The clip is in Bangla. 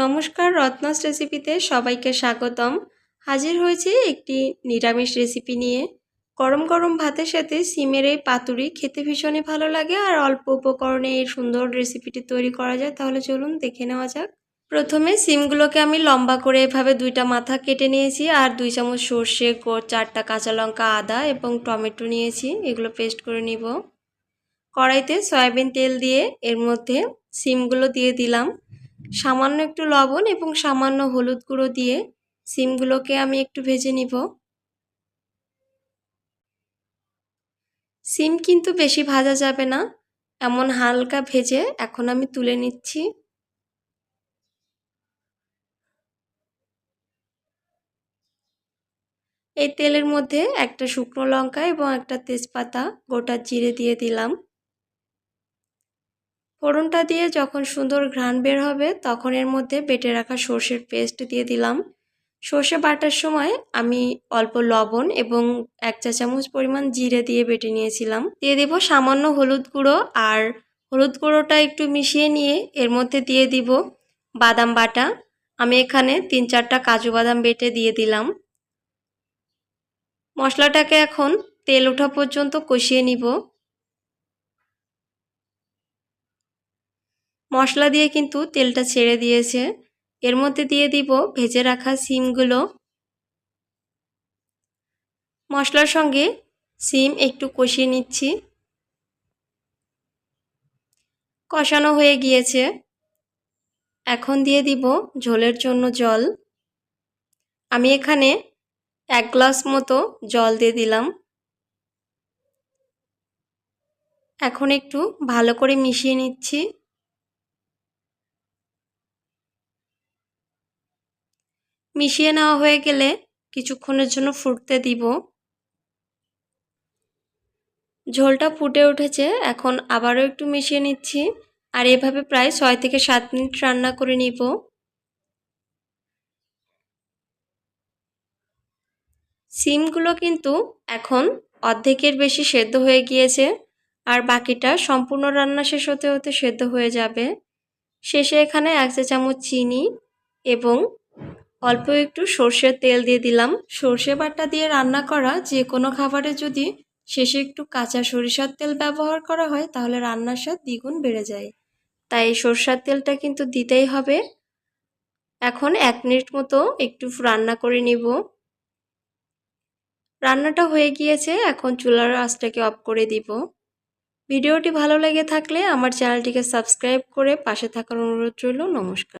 নমস্কার রত্নাস রেসিপিতে সবাইকে স্বাগতম। হাজির হয়েছে একটি নিরামিষ রেসিপি নিয়ে। গরম গরম ভাতের সাথে সিমের এই পাতুরি খেতে ভীষণই ভালো লাগে আর অল্প উপকরণে এই সুন্দর রেসিপিটি তৈরি করা যায়। তাহলে চলুন দেখে নেওয়া যাক। প্রথমে সিমগুলোকে আমি লম্বা করে এভাবে দুইটা মাথা কেটে নিয়েছি আর দুই চামচ সর্ষে চারটা কাঁচা লঙ্কা, আদা এবং টমেটো নিয়েছি। এগুলো পেস্ট করে নিব। কড়াইতে সয়াবিন তেল দিয়ে এর মধ্যে সিমগুলো দিয়ে দিলাম। সামান্য একটু লবণ এবং সামান্য হলুদ গুঁড়ো দিয়ে সিমগুলোকে আমি একটু ভেজে নিব। সিম কিন্তু বেশি ভাজা যাবে না, এমন হালকা ভেজে এখন আমি তুলে নিচ্ছি। এই তেলের মধ্যে একটা শুকনো লঙ্কা এবং একটা তেজপাতা গোটা জিরে দিয়ে দিলাম। ফোড়নটা দিয়ে যখন সুন্দর ঘ্রাণ বের হবে, তখন এর মধ্যে বেটে রাখা সর্ষের পেস্ট দিয়ে দিলাম। সর্ষে বাটার সময় আমি অল্প লবণ এবং এক চা চামচ পরিমাণ জিরে দিয়ে বেটে নিয়েছিলাম। দিয়ে দেব সামান্য হলুদ গুঁড়ো আর হলুদ গুঁড়োটা একটু মিশিয়ে নিয়ে এর মধ্যে দিয়ে দিব বাদাম বাটা। আমি এখানে তিন চারটা কাজু বাদাম বেটে দিয়ে দিলাম। মশলাটাকে এখন তেল ওঠা পর্যন্ত কষিয়ে নিব। মশলা দিয়ে কিন্তু তেলটা ছেড়ে দিয়েছে। এর মধ্যে দিয়ে দিব ভেজে রাখা সিমগুলো। মশলার সঙ্গে সিম একটু কষিয়ে নিচ্ছি। কষানো হয়ে গিয়েছে। এখন দিয়ে দিব ঝোলের জন্য জল। আমি এখানে এক গ্লাস মতো জল দিয়ে দিলাম। এখন একটু ভালো করে মিশিয়ে নিচ্ছি। মিশিয়ে নেওয়া হয়ে গেলে কিছুক্ষণের জন্য ফুটতে দিব। ঝোলটা ফুটে উঠেছে, এখন আবারও একটু মিশিয়ে নিচ্ছি আর এভাবে প্রায় ছয় থেকে সাত মিনিট রান্না করে নিব। সিমগুলো কিন্তু এখন অর্ধেকের বেশি সেদ্ধ হয়ে গিয়েছে আর বাকিটা সম্পূর্ণ রান্না শেষ হতে হতে সেদ্ধ হয়ে যাবে। শেষে এখানে এক চা চামচ চিনি এবং অল্প একটু সর্ষের তেল দিয়ে দিলাম। সর্ষে বাটা দিয়ে রান্না করা যে কোনো খাবারে যদি শেষে একটু কাঁচা সরিষার তেল ব্যবহার করা হয়, তাহলে রান্নার স্বাদ দ্বিগুণ বেড়ে যায়। তাই সর্ষার তেলটা কিন্তু দিতেই হবে। এখন এক মিনিট মতো একটু রান্না করে নিব। রান্নাটা হয়ে গিয়েছে, এখন চুলার আঁচটাকে অফ করে দিব। ভিডিওটি ভালো লেগে থাকলে আমার চ্যানেলটিকে সাবস্ক্রাইব করে পাশে থাকার অনুরোধ রইল। নমস্কার।